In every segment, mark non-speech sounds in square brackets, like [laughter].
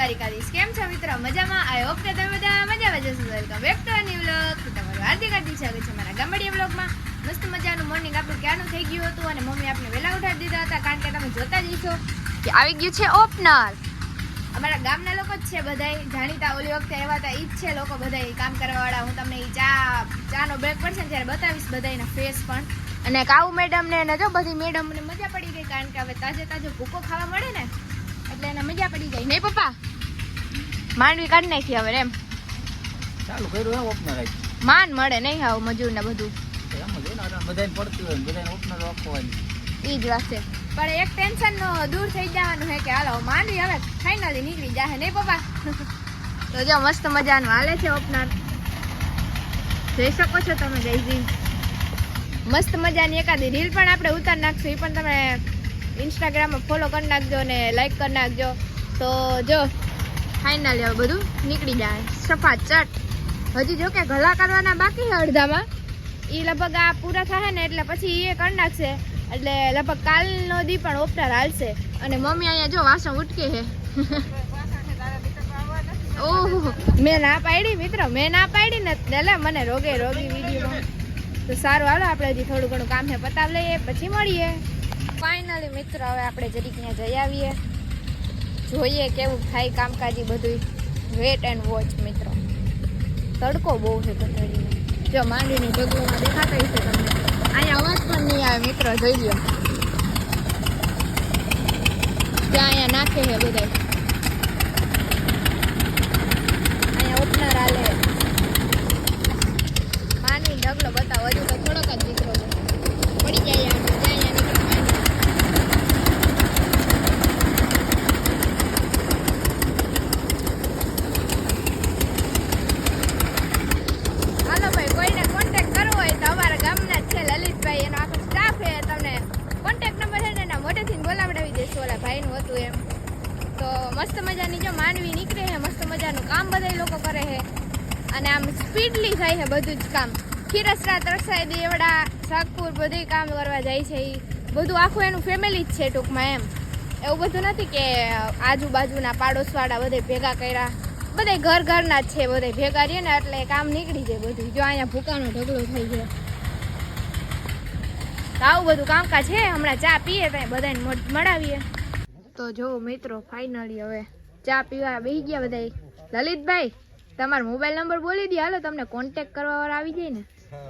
દ્વારિકાધીશ કેમ છો મિત્રો? મજામાં? આઈ હોપ કે તમે બધા મજામાં જશો. Welcome back to new vlog તમારું હાર્દિક હાર્દિક સ્વાગત છે મારા ગામડીયા વ્લોગમાં મસ્ત મજાનું મોર્નિંગ આપણું ક્યાંનું થઈ ગયું હતું અને મમ્મી આપણે વહેલા ઉઠાડી દીધા હતા કારણ કે તમે જોતા જઈશો કે આવી ગયું છે ઓપનર. અમારા ગામના લોકો જ છે બધાય. જાણીતા ઓલી વખતે એવા હતા. એ જ છે લોકો બધાય કામ કરવાવાળા. હું તમને એ ચા, ચાનો બ્રેક પડશે ને ત્યારે બતાવીશ બધાયના ફેસ પણ. અને કાઉ મેડમને ને જો બધી મેડમને મજા પડી ગઈ કારણ કે હવે તાજે તાજો ભૂકો ખાવા મળે ને એટલે એને મજા પડી ગઈ નહીં પપ્પા? માંડવી કાઢી નાખી હવે એમ. ચાલુ કર્યું એમ ઓપનર માન મળે નહીં આવું મજૂર ને બધું. બધાને પડતી હોય બધાને ઓપનર રાખવાની. એ જ વાત છે. પણ એક ટેન્શન નો દૂર થઈ જવાનું છે કે હાલો માંડવી હવે ફાઇનલી નીકળી જાહે નહીં પપ્પા? [laughs] તો જો મસ્ત મજાનું હાલે છે ઓપનર જોઈ શકો છો તમે જયજી મસ્ત મજાની એકાદી રીલ પણ આપણે ઉતાર નાખશું એ પણ તમે ઇન્સ્ટાગ્રામમાં ફોલો કરી નાખજો ને લાઈક કરી નાખજો. તો જો ફાઇનલી હવે બધું નીકળી જાય. સફા ચટ હજી જો કે ગલા કરવાના બાકી છે અડધામાં. એ લગભગ આ પૂરા થશે ને એટલે પછી એ કરી નાખશે. એટલે લગભગ કાલનો દી પણ ઓપનર હાલશે. અને મમ્મી અહીંયા જો વાસણ ઉટકે છે. ઓહો, મેં ના પાડી મિત્ર, મેં ના પાડી ને એટલે મને રોગે રોગી વીડિયો તો સારું, હાલો, આપણે હજી થોડું ઘણું કામ છે, પતાવી લઈએ, પછી મળીએ. ફાઇનલી મિત્રો, હવે આપણે જરીક ત્યાં જઈ આવીએ. જોઈએ કેવું થાય કામકાજી બધું વેટ એન્ડ વોચ મિત્રો. તડકો બહુ છે પતડીને જો માંડીની ઢગલોમાં દેખાતા છે તમને. અહીંયા અવાજ પણ નહીં આવે, મિત્રો, જોઈ લો ત્યાં અહીંયા નાખે છે બધા અહીંયા ઓપનર હાલે. માંડવી ઢગલો બતાવો. હજુ તો થોડોક જ દીકરો છે પડી જાય આમ ત્યાં અહીંયા નીકળી માંડવી હાલો ભાઈ કોઈને કોન્ટેક્ટ કરવો હોય તો અમારા ગામના જ છે લલિતભાઈ એનો આખો સ્ટાફ છે તમને કોન્ટેક્ટ નંબર છે ને એના મોઢેથી બોલાવડાવી દેશું ઓલા ભાઈનું હતું એમ તો મસ્ત મજાની જો માનવી નીકળે છે, મસ્ત મજાનું કામ બધા લોકો કરે છે. અને આમ સ્પીડલી થાય છે બધું જ કામ. ખીરસરા, તરસાઈ, દેવડા શાકપુર બધું કામ કરવા જાય છે એ બધું આખું એનું ફેમિલી જ છે ટૂંકમાં એમ. એવું બધું નથી કે આજુબાજુના પાડોશવાળા બધે ભેગા કર્યા. બધે ઘર ઘરના જ છે બધે ભેગા રહીએ ને એટલે કામ નીકળી જાય બધું. જો અહીંયા ભૂકાનો ઢગલો થઈ ગયો. આવું બધું કામકાજ છે? હમણાં ચા પીએ ત્યાં બધાને મળ- મળાવીએ. તો જો મિત્રો ફાઇનલી હવે ચા પીવા બેસી ગયા બધા લલિતભાઈ તમારો મોબાઈલ નંબર બોલી દે હાલો તમને કોન્ટેક્ટ કરવા વાળા આવી જાય ને.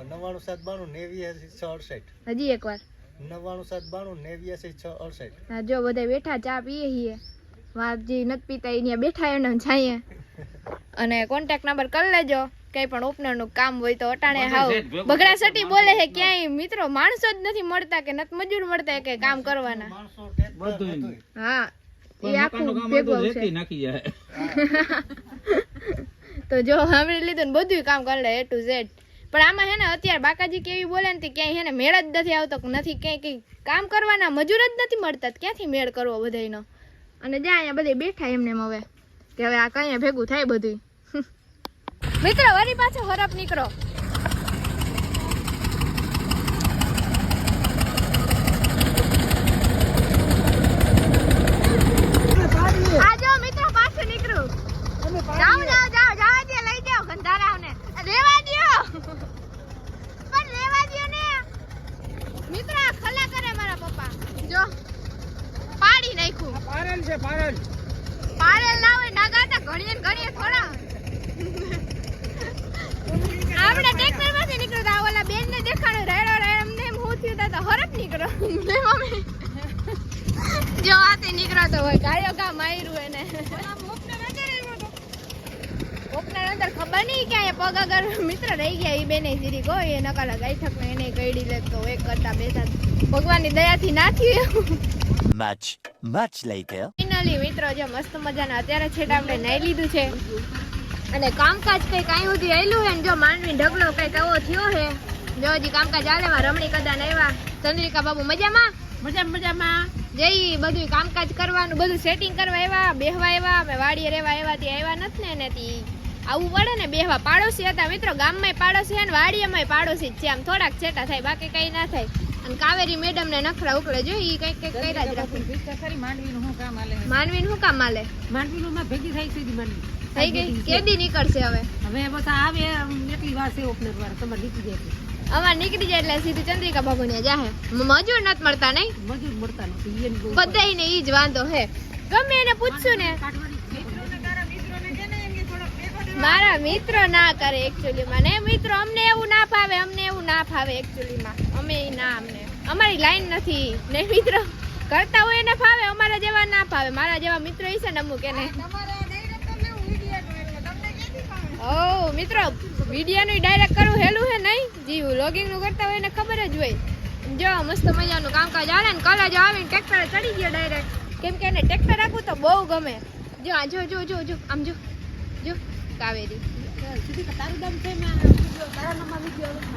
નવ્વાણું સાત બાણું નેવ્યાસી છ અડસઠ. હજી એકવાર. નવ્વાણું સાત બાણું નેવ્યાસી છ અડસઠ. જો બધા બેઠા ચા પીએ છીએ. વાજી નથી પીતા અહીંયા બેઠા એને છાઈએ અને કોન્ટેક્ટ નંબર કરી લેજો. કઈ પણ ઓપનરનું કામ હોય તો અટાણે હાવ. બગડા સટી બોલે છે ક્યાંય. મિત્રો માણસો જ નથી મળતા કે નથી મજૂર મળતા કે કામ કરવાના. બધુંય. હા એ આખું ભેગું આવશે. [laughs] તો જો સાંભળી લીધું ને બધું કામ કરી લે એ ટુ ઝેડ પણ આમાં હે ને અત્યારે બાકાજી કેવી બોલે ને ક્યાંય હે ને મેળ જ નથી આવતો કે નથી ક્યાંય કંઈ કામ કરવાના મજૂર જ નથી મળતા. ક્યાંથી મેળ કરવો બધાનો અને જ્યાં અહીંયા બધે બેઠા એમને એમ હવે કે હવે આ કઈ ભેગું થાય બધું [laughs] મિત્રો વરી પાછો હરફ નીકળો આ જો મિત્રો પાછું નીકળું જાઓ જાઓ જાઓ જવા દે લઈ જાઓ ગંધારાવને રેવા દ્યો પણ રેવા દ્યો ને મિત્ર આ ખલા કરે મારા પપ્પા જો પાડી નાખ્યું પારેલ છે પારેલ પાડેલ ના હોય નાગાતા ઘડીએ ને ઘડીએ થોડા આપણે ટ્રેક્ટરમાંથી નીકળતા આ ઓલા બેન ને દેખાડ્યું રેડો રેડ અમને એમ હું થયું તા તો હરફ નીકળો. લે મમ્મી જો આ તે નીકળાતો હોય ગાયો ગા માર્યું એને. ઓપનર અંદર ખબર નહીં કે પગ અગર મિત્ર રહી ગયા એ બેને જીરી ગો એ નકાલા ગાયઠક ને એને કઈડી લે એક કરતા બેઠા ભગવાનની દયાથી ના થયું ફાઇનલી મિત્રો જે મસ્ત મજાના અત્યારે છેટ આપણે નાઈ લીધું છે. અને કામકાજ કઈ કાંઈ સુધી આવેલું ને જો માનવી ઢગલો કઈ એવો થયો છે. જો હજી કામકાજ હાલે રમણી કદાન આવ્યા ચંદ્રિકા બાબુ મજામાં? મજા મજામાં. જઈ બધું કામકાજ કરવાનું બધું સેટિંગ કરવા આવ્યા બેહવા આવ્યા અમે વાડીએ રહેવા આવ્યા ત્યાં આવ્યા નથી ને ત્યાં આવું પડે ને બેહવા પાડોશી હતા મિત્રો ગામમાં પાડોશી છે ને વાડીએમાં પાડોશી જ છે આમ થોડાક છેટા થાય બાકી કઈ ના થાય. અને કાવેરી મેડમ ને નખરા ઉકળે જો ઈ કંઈક કંઈક કર્યા જ રાખે. ખરી? શું કામ આલે માનવી શું કામ હાલે? માંડવીનું નું ભેગી થઈ સીધી માંડવી. થઈ ગઈ? કેદી નીકળશે હવે? હવે બસ આવે એટલી વાર છે ઓપનર વાર તમારે નીકળી જાય. અમાર નીકળી જાય એટલે સીધી ચંદ્રિકા બાબુ ને જાહે મજૂર નથી મળતા નહીં? મજૂર મળતા નથી બધાય ને ઈ જ વાંધો હે. ગમે એને પૂછશું ને મારા મિત્રો ના કરે એકચ્યુઅલી માં. ને મિત્રો અમને એવું ના ફાવે અમને એવું ના ફાવે એકચ્યુઅલી માં. અમે ના અમને. અમારી લાઈન નથી. ને મિત્રો કરતા હોય એને ફાવે અમારા જેવા ના ફાવે. મારા જેવા મિત્રો હશે ને અમુક એને. ઓ, મિત્રો, વિડીયાનું ડાયરેક્ટ કરવું હેલું હે નહીં? જી લોગિંગનું કરતા હોય એને ખબર જ હોય. જો, મસ્ત મજાનું કામકાજ આવે ને કલા જો આવીને ટ્રેક્ટર ચડી ગયો ડાયરેક્ટ કેમ કે એને ટ્રેક્ટર રાખવું તો બહુ ગમે. જો, આ જો જો જો જો, આમ જો જો, કાવેરી.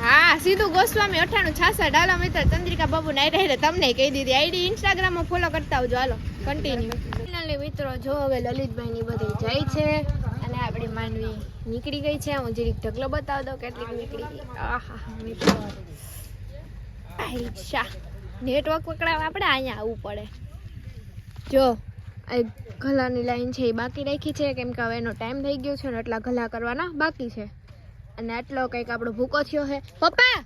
હા, સીધું ગોસ્વામી અઠાણું છાસઠ. હાલો, મિત્ર, ચંદ્રિકા બાબુ નાઈ રહે તમને કહી દીધી. આઈડી ઇન્સ્ટાગ્રામમાં ફોલો કરતા આવજો. હાલો કન્ટિન્યુ મિત્રો, જો હવે લલિતભાઈની બધી જાય છે. અને આપણી માનવી નીકળી ગઈ છે. હું જરીક ઢગલો બતાવી દઉં કેટલીક નીકળી ગઈ. આહા આઈશા નેટવર્ક પકડાવવા આપણે અહીંયા આવવું પડે. જો, આ ગલાની લાઈન છે, એ બાકી રાખી છે. કેમ કે હવે એનો ટાઈમ થઈ ગયો છે ને એટલા ગલા કરવાના બાકી છે. અને આટલો કંઈક આપણો ભૂકો થયો છે. પપ્પા,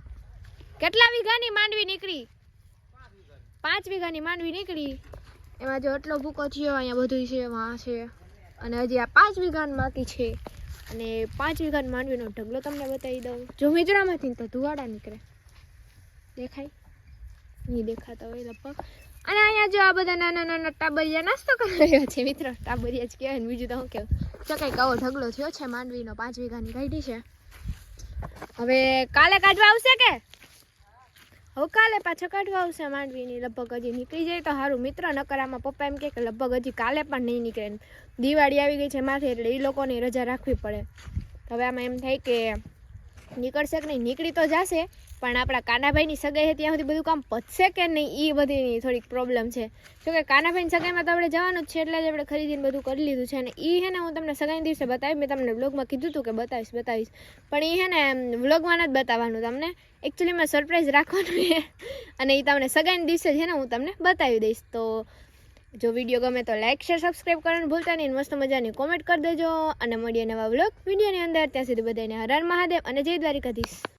કેટલા વીઘાની માંડવી નીકળી? પાંચ વીઘાની માંડવી નીકળી. એમાં જો એટલો ભૂકો થયો, અહીંયા બધું છે વાં છે. અને હજી આ પાંચ વીઘાન બાકી છે. અને પાંચ વીઘાન માંડવીનો ઢગલો તમને બતાવી દઉં. જો મિત્રામાંથી તો ધુવાડા નીકળે. દેખાય? નહીં દેખાતા હોય લગભગ. અને અહીંયા જો આ બધા નાના નાના ટાબરિયા નાસ્તો કરી રહ્યા છે, મિત્રો. ટાબરિયા જ કહેવાય બીજું તો હું કહેવું જો કંઈક આવો ઢગલો થયો છે, માંડવીનો પાંચ વીઘાની કાઢી છે. હવે કાલે કાઢવા આવશે કે? હવે કાલે પાછો કાઢવા આવશે માંડવીની લગભગ હજી નીકળી જાય તો સારું મિત્ર નકર આમાં પપ્પા એમ કે લગભગ હજી કાલે પણ નહીં નીકળે દિવાળી આવી ગઈ છે માથે એટલે એ લોકોની રજા રાખવી પડે. હવે આમાં એમ થાય કે નીકળશે કે નહીં? નીકળી તો જશે પણ આપણા કાનાભાઈની સગાઈ છે ત્યાં સુધી બધું કામ પતશે કે નહીં એ બધી થોડીક પ્રોબ્લેમ છે. જો કે કાનાભાઈની સગાઈમાં તો આપણે જવાનું જ છે, એટલે જ આપણે ખરીદીને બધું કરી લીધું છે. અને એ છે ને હું તમને સગાઈ દિવસે બતાવીશ, મેં તમને વ્લોગમાં કીધું હતું કે બતાવીશ બતાવીશ. પણ એ હે ને વ્લોગમાં જ બતાવવાનું તમને. એકચ્યુઅલીમાં સરપ્રાઈઝ રાખવાનું છે. અને એ તમને સગાઈના દિવસે છે ને હું તમને બતાવી દઈશ. તો જો વીડિયો ગમે તો લાઇક શેર સબસ્ક્રાઈબ કરવાનું ભૂલતા નહીં. મસ્ત મજાની કોમેન્ટ કરી દેજો. અને મળીએ નવા વ્લોગ વિડીયોની અંદર. ત્યાં સુધી બધાને હર હર મહાદેવ. અને જય દ્વારિકાધીશ.